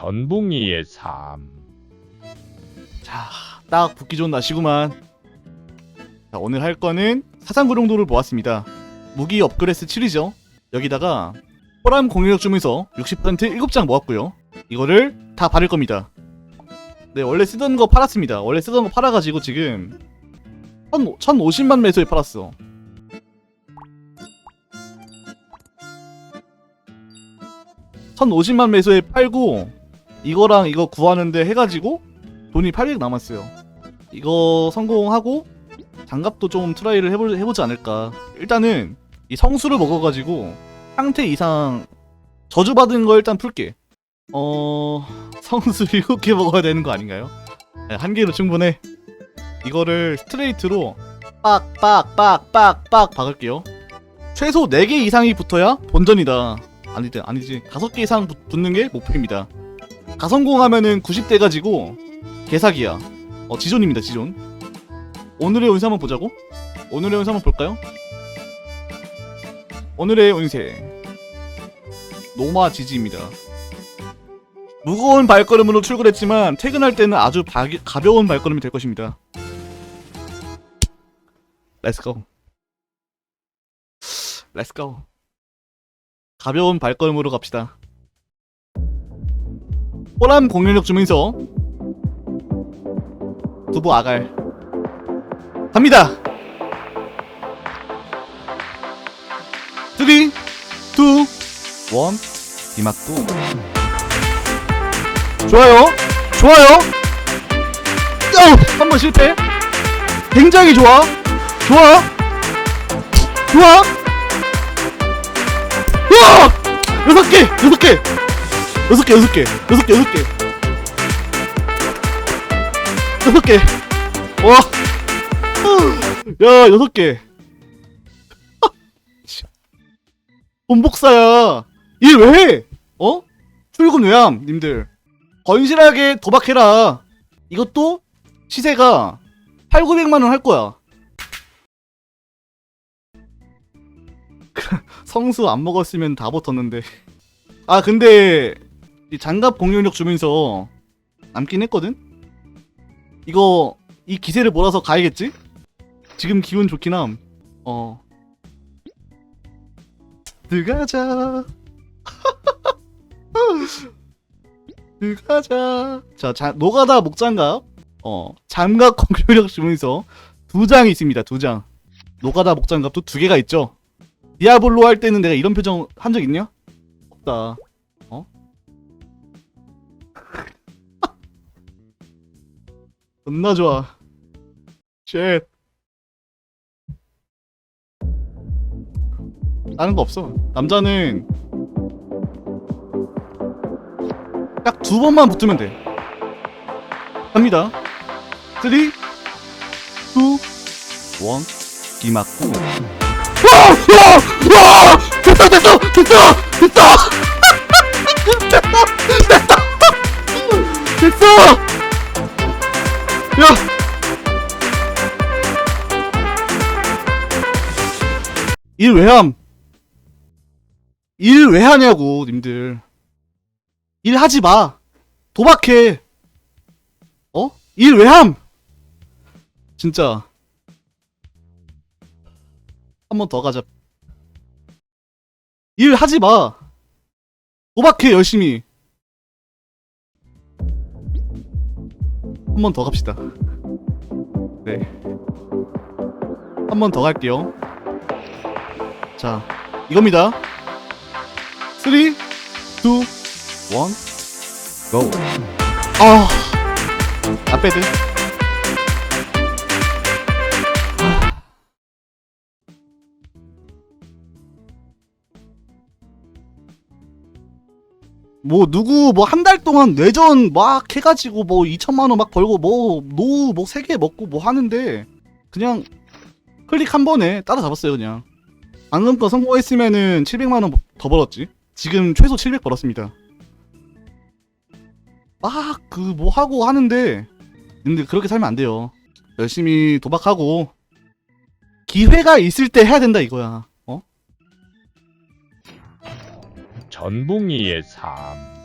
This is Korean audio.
전붕이의 삶. 자, 딱 붙기 좋은 날씨구만. 자, 오늘 할 거는 사상구룡도를 보았습니다. 무기 업그레스 7이죠. 여기다가 호람 공격력 주면서 60% 7장 모았고요. 이거를 다 바를 겁니다. 네, 원래 쓰던 거 팔았습니다. 원래 쓰던 거 팔아가지고 지금 1 1050만 매소에 팔았어. (1050만) 매소에 팔고 이거랑 이거 구하는데 해가지고 돈이 800 남았어요. 이거 성공하고 장갑도 좀 트라이를 해보, 해보지 않을까. 일단은 이 성수를 먹어가지고 상태 이상 저주받은 거 일단 풀게. 어 성수 7개 먹어야 되는 거 아닌가요? 네, 한 개로 충분해. 이거를 스트레이트로 빡빡빡빡빡 박을게요. 최소 4개 이상이 붙어야 본전이다. 아니지 아니지 5개 이상 붙- 붙는 게 목표입니다. 가성공 하면은 90대 가지고 개사기야. 어 지존입니다 지존. 오늘의 운세 한번 보자고. 오늘의 운세 한번 볼까요? 오늘의 운세 노마 지지입니다. 무거운 발걸음으로 출근했지만 퇴근할 때는 아주 바, 가벼운 발걸음이 될 것입니다. 렛츠고. 렛츠고. 가벼운 발걸음으로 갑시다. 호람 공연력 주면서. 두부 아갈. 갑니다. 3 2 1 이막도. 좋아요. 좋아요. 한번 실패. 굉장히 좋아. 좋아. 좋아. 여섯 개 여섯 개 여섯 개 여섯 개 여섯 개 여섯 개 여섯 개 와. 야, 여섯 개. 본복사야. 일 왜 해? 어? 출근 외함, 님들. 건실하게 도박해라. 이것도 시세가 8, 900만 원 할 거야. 성수 안 먹었으면 다 붙었는데. 아, 근데, 이 장갑 공격력 주면서 남긴 했거든? 이거 이 기세를 몰아서 가야겠지? 지금 기분 좋긴 함. 어. 들어가자. 들어가자. 자, 자, 노가다 목장갑. 어, 장갑 공격력 주면서 두 장이 있습니다. 두 장. 노가다 목장갑도 두 개가 있죠. 디아블로 할 때는 내가 이런 표정 한 적 있냐? 없다. 존나 좋아. 쉣. 다른 거 없어. 남자는 딱 두 번만 붙으면 돼. 갑니다. 3, 2, 1, 이 맞고. 와! 와! 와! 됐다, 됐다! 됐다! 됐다! 됐다! 됐다! 됐어! 일 왜 함? 일 왜 하냐고, 님들. 일 하지 마. 도박해. 어? 일 왜 함? 진짜. 한 번 더 가자. 일 하지 마. 도박해, 열심히. 한 번 더 갑시다. 네. 한 번 더 갈게요. 자, 이겁니다. 3, 2, 1, GO! 아, 나빼드. 뭐 누구 뭐 한 달 동안 뇌전 막 해가지고 뭐 2천만 원 막 벌고 뭐 노후 뭐세 개 먹고 뭐 하는데 그냥 클릭 한 번에 따라잡았어요 그냥 방금 거 성공했으면은 700만 원 더 벌었지. 지금 최소 700 벌었습니다. 막 그 뭐 하고 하는데. 근데 그렇게 살면 안 돼요. 열심히 도박하고 기회가 있을 때 해야 된다 이거야. 어? 전붕이의 삶.